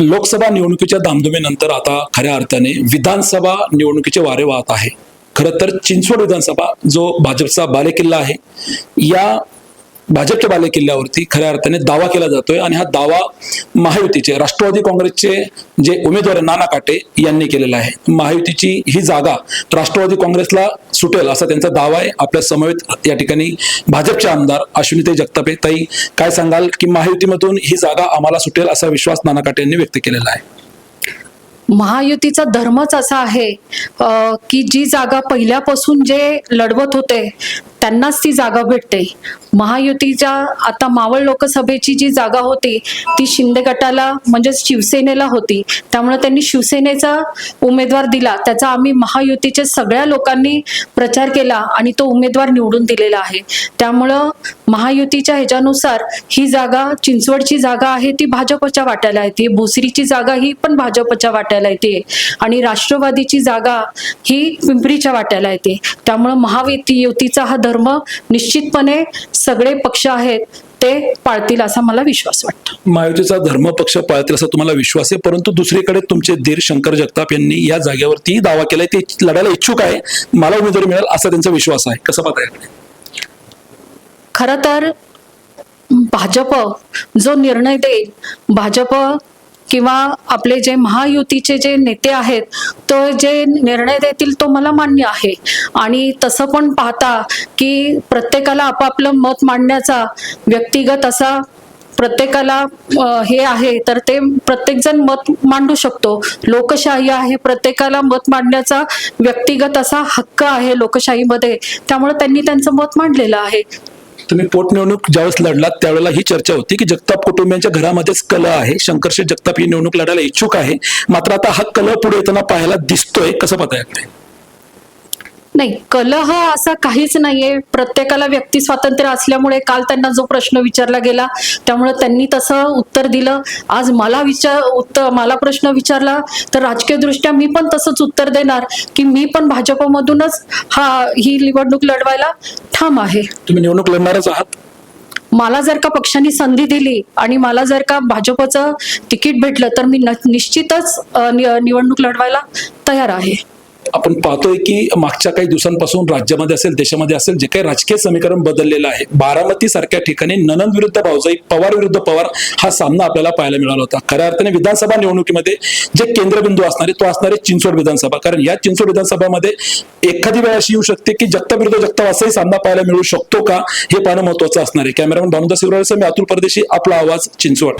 लोकसभा निवडणुकीच्या धामधुमीनंतर आता खऱ्या अर्थाने विधानसभा निवडणुकीचे वारे वाहत आहे. खरं तर चिंचवड विधानसभा जो भाजपचा बालेकिल्ला आहे या भाजपच्या बालेकिल्ल्यावरती खऱ्या अर्थाने दावा केला जातोय आणि हा दावा महायुतीचे राष्ट्रवादी काँग्रेसचे जे उमेदवार नाना काटे यांनी केलेला आहे. महायुतीची ही जागा राष्ट्रवादी काँग्रेसला सुटेल असा त्यांचा दावा आहे. आपल्या समवेत या ठिकाणी भाजपचे आमदार अश्विनीताई जगतापे. ताई काय सांगाल की महायुतीमधून ही जागा आम्हाला सुटेल असा विश्वास नाना काटे यांनी व्यक्त केलेला आहे? महायुतीचा धर्मच असा आहे की जी जागा पहिल्यापासून जे लढवत होते त्यांनाच ती जागा भेटते. महायुतीच्या आता मावळ लोकसभेची जी जागा होती ती शिंदे गटाला म्हणजेच शिवसेनेला होती. त्यामुळे त्यांनी शिवसेनेचा उमेदवार दिला. त्याचा आम्ही महायुतीच्या सगळ्या लोकांनी प्रचार केला आणि तो उमेदवार निवडून दिलेला आहे. त्यामुळं महायुतीच्या ह्याच्यानुसार ही जागा चिंचवडची जागा आहे ती भाजपच्या वाट्याला येते. भोसरीची जागा ही पण भाजपच्या वाट्याला येते. आणि राष्ट्रवादीची जागा ही पिंपरीच्या वाट्याला येते. त्यामुळं महायुती युतीचा हा धर्म निश्चितपणे सगळे पक्ष आहेत ते पाळतील असा मला विश्वास वाटतो. महायुतीचा धर्म पक्ष पाळतील असा तुम्हाला विश्वास आहे? परंतु दुसरीकडे तुमचे धीर शंकर जगताप यांनी या जागेवरती दावा केलाय. ते लढायला इच्छुक आहे. मला उमेदवारी मिळेल असा त्यांचा विश्वास आहे. कसं पाहता खरं तर भाजप जो निर्णय देईल भाजप किंवा आपले जे महायुतीचे जे नेते आहेत तो जे निर्णय देतील तो मला मान्य आहे. आणि तसं पण पाहता की प्रत्येकाला आपापलं मत मांडण्याचा व्यक्तिगत असा प्रत्येकाला हे आहे तर ते प्रत्येकजण मत मांडू शकतो. लोकशाही आहे प्रत्येकाला मत मांडण्याचा व्यक्तिगत असा हक्क आहे लोकशाहीमध्ये. त्यामुळे त्यांनी त्यांचं मत मांडलेलं आहे. तुम्ही पोटनिवडणूक ज्यावेळेस लढलात त्यावेळेला ही चर्चा होती की जगताप कुटुंबियांच्या घरामध्येच कला आहे. शंकरशेठ जगताप ही निवडणूक लढायला इच्छुक आहे. मात्र आता हा कला पुढे येताना पाहायला दिसतोय. कसं पाहता नाही नाही कलह असा काहीच नाहीये. प्रत्येकाला व्यक्ती स्वातंत्र्य असल्यामुळे काल त्यांना जो प्रश्न विचारला गेला त्यामुळे त्यांनी तसं उत्तर दिलं. आज मला विचार उत्तर मला प्रश्न विचारला तर राजकीय दृष्ट्या मी पण तसंच उत्तर देणार की मी पण भाजपमधूनच हा ही निवडणूक लढवायला ठाम आहे. तुम्ही निवडणूक लढणारच आहात? मला जर का पक्षांनी संधी दिली आणि मला जर का भाजपचं तिकीट भेटलं तर मी निश्चितच निवडणूक लढवायला तयार आहे. आपण पाहतोय की मागच्या काही दिवसांपासून राज्यामध्ये असेल देशामध्ये असेल जे काही राजकीय समीकरण बदललेलं आहे. बारामती सारख्या ठिकाणी ननंद विरुद्ध भाऊजाई पवार विरुद्ध पवार हा सामना आपल्याला पाहायला मिळाला होता. खऱ्या अर्थाने विधानसभा निवडणुकीमध्ये जे केंद्रबिंदू असणारे तो असणारे चिंचवड विधानसभा. कारण या चिंचवड विधानसभामध्ये एखादी वेळ अशी येऊ शकते की जगताप विरुद्ध असाही सामना पाहायला मिळू शकतो का? हे पाहणं महत्वाचं असणार आहे. कॅमेरामॅन भानुदास शिवराळे मी अतुल परदेशी आपला आवाज चिंचवड.